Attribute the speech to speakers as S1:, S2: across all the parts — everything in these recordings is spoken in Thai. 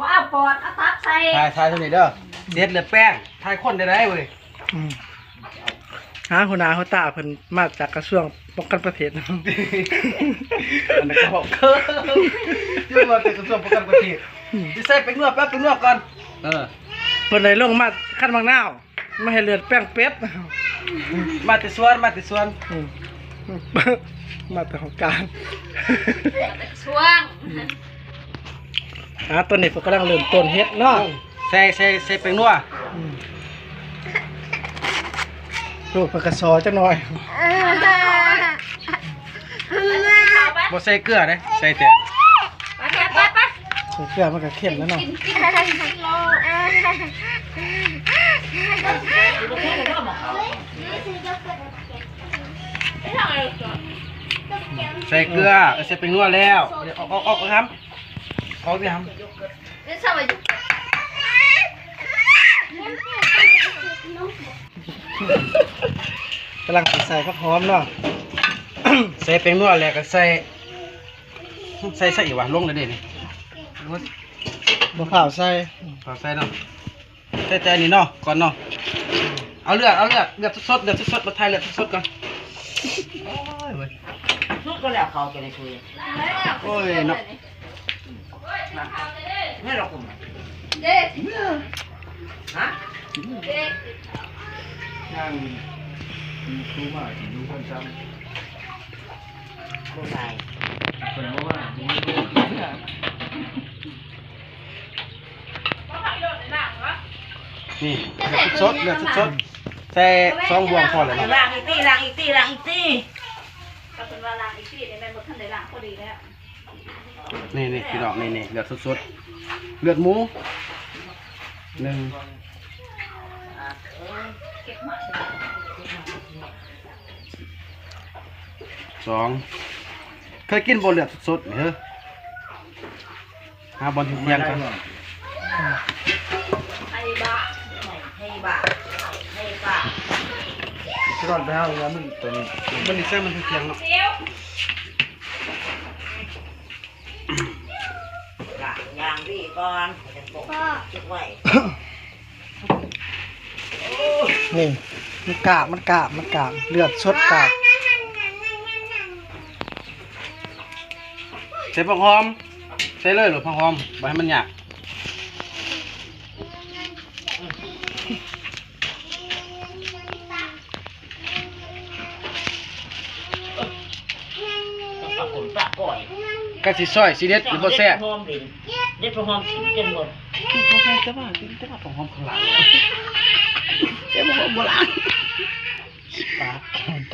S1: ว่าเอาปอดเอาตับใส่
S2: ทายทายเท่านี้เด้อเด็ดเลือดแป้งทายคนได้ได้เว้ย
S3: อืมหาหัวหน้าหัวตาเพิ่นมาจากกระทรวงป้องกันประเทศ
S2: อันนั้นก็บอกเคิร์ยื่นมาเป็นกระทรวงประกันประเทศที่ใส่เป็นนวดแป๊บเป็นนวดก่อนเออ
S3: เพิ่นเลยลงมาขั้นบางนาวไม่ให้เลือดแป้งเป็ด
S2: มาติสวนมาติสวน
S3: อืมมาแต่ของกลาร
S1: ช่วง
S3: อ่าตัวนี้เพิ่นกำลังเริ่มต้นเฮ็ดเนาะ
S2: ใส่ใส่ใส่เป็นนวด
S3: อืมลูกเพิ่นก็ซอจักหน่อย
S2: บ่ใส่เกลือเด้ใส่แต่
S1: ไปไปไปไป
S3: ใส่เกลือมันก็เข้มแล้วเนาะ
S1: กินกินกินรอ
S2: ใส่เกลือเออใส่เป็นนวดแล้วเดี๋ยวออกออกออกครับ ออกสิครับ
S1: นี่สวัสดี
S3: กำลังใส่ผักหอมเนาะ
S2: ใส่เป็นนวดแล้วก็ใส่ ใส่ใส่อีกวะลงเลยเด้นี่
S3: บ่ข้าวใส่
S2: ขอใส่เนาะใส่ใจนี่เนาะก่อนเนาะ เอาเลือดเอาเลือดเลือดสดเลือดสดมาทายเลือดสดก่อนโอ้ยเว้ย
S4: สุดก็แล้วเขาจะได้คุย
S2: โอ้ยเนาะ
S4: ไม่หรอกผม
S1: เด็ก
S4: ฮะ
S1: เด็ก
S2: นั่งครูมาดูคนซ้
S4: คนไหนำ
S2: คนบอกว่าดูนี่เลือดสดๆเลือดส นาะ
S4: ล้างอีกตีล้างอีกตีล้างอีกตี
S1: ก็เป็นว่าล้างอีกทีเนี่ยแม่หมดท่านได้ล้างพอดีแล้ว
S2: นี่นี่พี่น้องนี่นี่เลือดสดๆเลือดหมูหนึ่ง
S1: เก็บมา
S2: สองเคยกินบนเลือดสดๆเหรอหาบอลที่เที่ยงกัน
S1: ไอ้บ้า
S4: ให้บ้าให้บ้า
S2: ร้อนไปเอาแล้วมันตัวนี้มันนี่ใส่มันที่เที่ยงเนาะ
S1: เดี๋ ยว
S4: ล้างยางดีก่อนจะปกจุดไว้
S3: นี่มันกาบมันกาบมันกาบเลือดสดกาบ
S2: ใส่ผักหอม ใส่เลยหรือผักหอมไปให้มันหยาบ
S4: กะ
S2: สิซอยสิเด็ดหรือบ่แซ่บ
S4: หอมดิเด็ดหอมถิ่นจนหมด
S2: บ่แซ่บแต่ว่าแต่ว่าผักหอมข้างหลังใส่ผักหอมโบราณ
S3: ปาก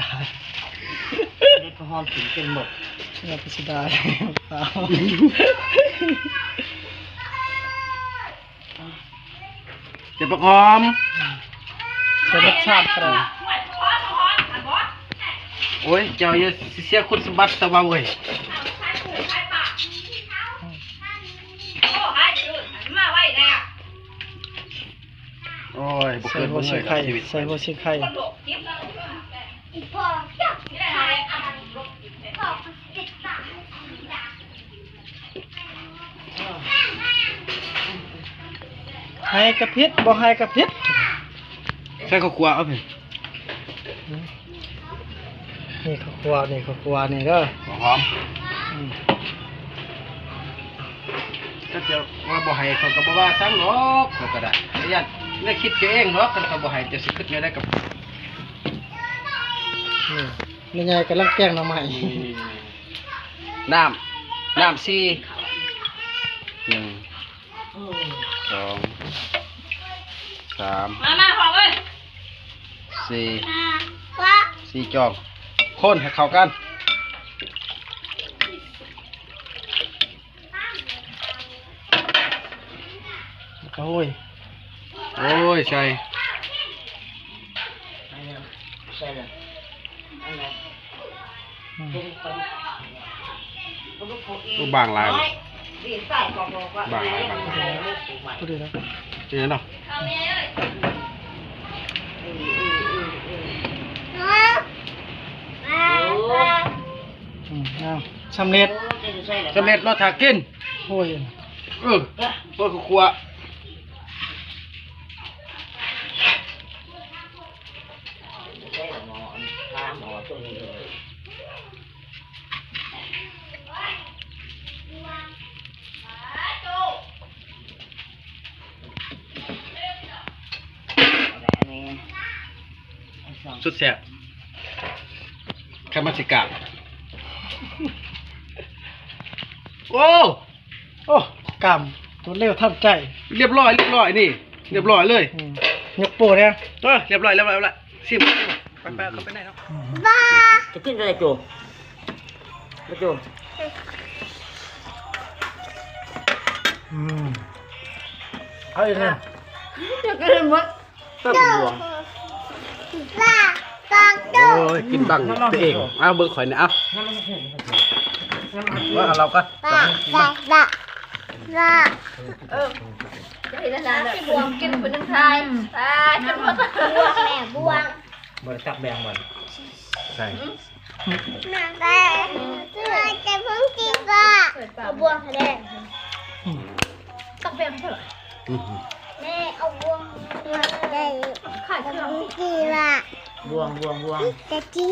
S3: ตาย
S4: เด็ดหอมถิ่นจนหมด
S3: เราไปสิได้เปล่า
S2: ใส่ผักหอม
S3: จะรสชาติอะไร
S2: โอ้ยเจ้าอย่าสิเสียคุณสมบัติซะว่าเว้ย โอ้ยบ่
S3: ใส่
S2: เกิน
S3: หั
S2: บ่
S3: ว
S2: เง
S3: ชิ
S2: ย
S3: ไข่
S2: ชีวิต
S3: ใส่หัวชิไข่
S1: โลกยิบแล้วพอที่ได้อ่านลบพอติดตา
S3: ให้กระพริบบ่ให้กระพริบ
S2: ใส่ข้าวคั่วเอาไป
S3: นี่ข้าวคั่วนี่ข้าวคั่วนี่เด้อ
S2: ผักหอม
S3: อืม
S2: ก็จะว่าบ่ให้เขาก็บ่ว่าซ้ำหรอกเขาก็ได้แต่ญาติ ได้คิดเองเนาะคันเขาบ่ให้จะสิคิดไงได้กับ
S3: นี่นี่ไงกำลังแกล้งหน้ำใหม่
S2: น้ำน้ำสี่หนึ่งสองสาม
S1: มามาพอเว้ย
S2: สี่สี่จองคนให้เข้ากัน
S3: โอ้ย
S2: โอ้ยใช่
S4: ใช่เลยอันนั้น
S3: อืม
S4: เป็นคน
S2: รูปบางลาย
S4: ดีใส่กรอบว่า
S2: งลายบางลาย
S3: พูดดีนะ
S2: จริงเนาะ
S3: สำเร็จ
S2: สำเร็จเนาถ้ากิน
S3: โอ้ย
S2: เออพวกครัว
S4: ใช่หมอข้าหมอตัวนี้เลย
S2: สุดแสบแค่มาสิกาโอ้
S3: โอ้กำตัวเร็วทับใจ
S2: เรียบร้อยเรียบร้อยนี่ เรียบร้อยเลย
S3: อืมยกโป้เนี่ย
S2: เออเรียบร้อยเรียบร้อยเรียบร้อยสิบไปไปเขาไปไหนเนาะ
S1: บ้า
S4: จะกินอะไรจูมาจู
S3: อืมเอาอีกเนี่ย
S4: จะกินหมดก็เป็นห่ว ง
S1: บ้าตองโต
S2: โอ้ยกินบังตัวเองเอาเบิกข่อยเนี่ยเอาว่าเราก็
S1: บ้าบ้าบ้าบ้า
S5: กินนานๆแบบบวงกินคนนึงไทยตายจนหมด
S1: บวงแม่บวง
S4: บริษัทแบงบอล
S2: ใช่
S1: แม่แต่แต่เพิ่งกินบ้าเอาบวงแดง
S5: ตักแบงเท่าไหร่
S2: อื้อหือ
S1: แม่เอาบวง แดง
S5: ขายเครื่อง
S1: กินบ้า
S4: บวงบวงบวง
S1: จะจี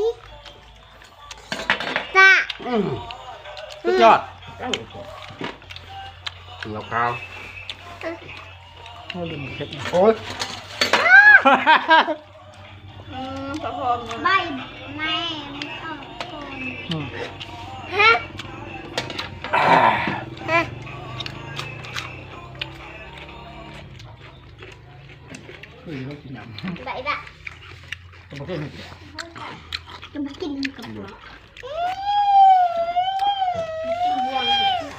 S1: บ้า
S2: อื้อหือสุดยอดเราข้าว
S3: เอาลืมเผ็ด
S2: โอ้ย
S5: อืมพอพอม
S1: ใบแม่เอาคน
S3: อืม
S1: ฮะ
S3: คือต้องกินยำ
S1: ใบละ
S3: ต้องมากิน
S1: จะมากินกับบัว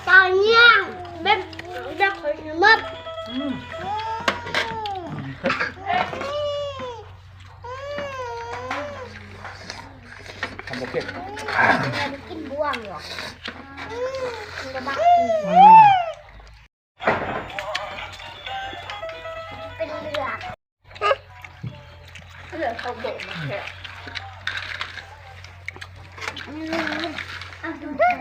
S1: ตอนย่างแบบจะขนมบ
S3: อืม
S4: ทำบุกเก็ต
S1: จะกินบวงหรอจะมา เอา
S5: โบกมาแค่
S1: เอาดูไทย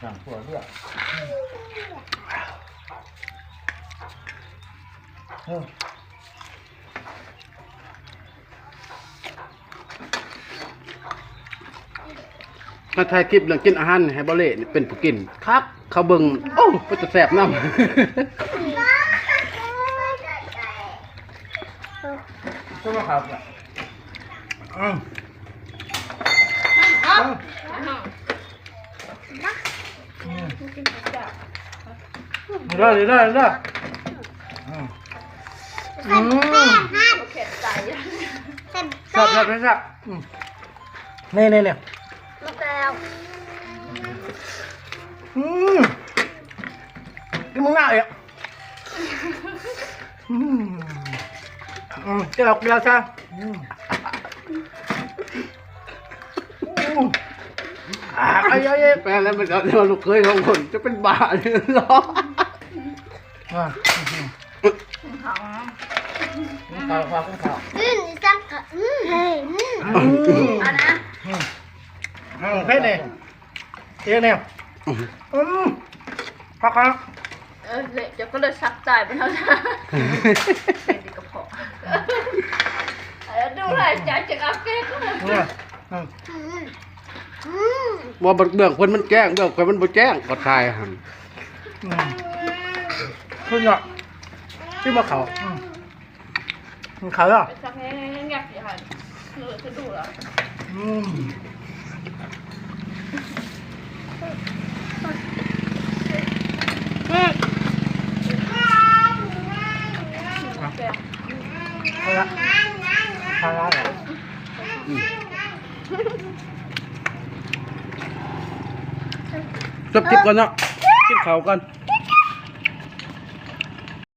S4: สั่งตัวเลือก
S2: มาถ่ายคลิปเรื่องกินอาหารให้บอเล่เป็นผู้กินครับ เขาเบิ่งโอ้ก็จะแสบน้ำ
S4: ก็มาครับ
S3: อืม
S5: อ้าว
S3: ได้เลยได้ได้อืมอืม
S5: โอเคใจ
S3: สับสับสับสับอืมนี่นี่นี่
S1: ลูกแล้ว
S3: อืมกินมึงหน้าอีกอืม อืมเดี๋ยวเดี๋ยวจ้าอืมอืมอ่าไอ้ไอ้ไอ้
S2: แปลแล้วมันจะลูกเคยของคนจะเป็นบ้าเลยเหรอ
S3: อ่า
S4: ข้าวข้าวข้าว
S1: อืมจังกะอืมเฮ้ยอืม
S3: อืม
S5: อะนะ
S3: อืมอืมเผ็ดเลยเอียเนี่ยอืมพักครับ
S5: เออเละเดี๋ยวก็เลยซักใจไปแล้วนะเป็น ดีกระเพาะเออดูเลยใจจะเอาเก๊กเลย
S3: เนี่ยอืม
S1: อืมอืม
S2: ว่าเบื้องเพิ่นมันแจ้งเบื้องเพิ่นมันบ่แจ้งก็ทายหั่น
S3: อืมคุณเนาะที่มาเขาอืมมันเขาอะ
S5: ไปซักให้งับอย่าหันเหลือจะดูเหรอ
S3: อืม ละเอาละเหรอ
S2: จบคลิปก่อนเนาะคลิปเขาก่อน